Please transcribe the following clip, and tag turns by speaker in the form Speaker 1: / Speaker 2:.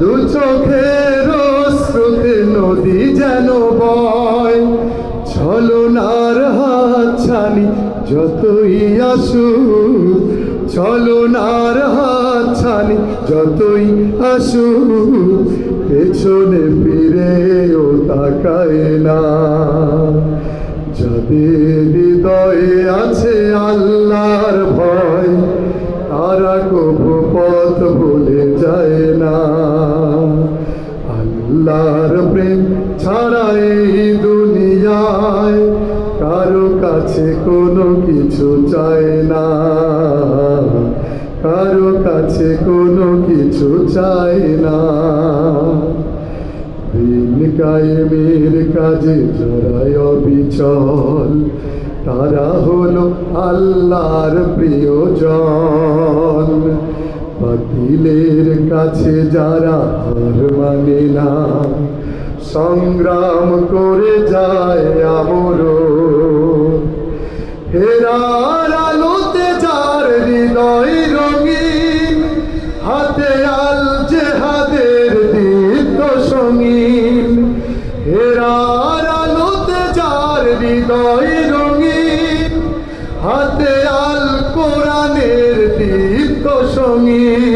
Speaker 1: দু চোখের শ্রুতে নদী যেন বয়। ছলনার হাত ছানি যতই আসুক ছলনার হাত ছানি যতই আসুক, পেছনে ফিরেও তাকায় না। যাদের হৃদয়ে আছে আল্লাহর ভয়, তারা কবু পথ ভুলে যায় আল্লাহর প্রেম ছাড়া এই দুনিয়ায় কারও কাছে কোনো কিছু চায় না। কারও কাছে কোনো কিছু চায় না। দিন কায়েমের কাজে জড়ায় অবিচল, তারা হলো আল্লাহর প্রিয়জন। বাতিলের কাছে যারা হার মানে না, সংগ্রাম করে যায় আমর। হেরার আলোতে যার হৃদয় রঙিন, হাতে আল জেহাদের দীপ্ত সঙ্গীন। হেরার আলোতে যার হৃদয় রঙিন, হাতে আল কোরআনের দীপ্ত সঙ্গীন।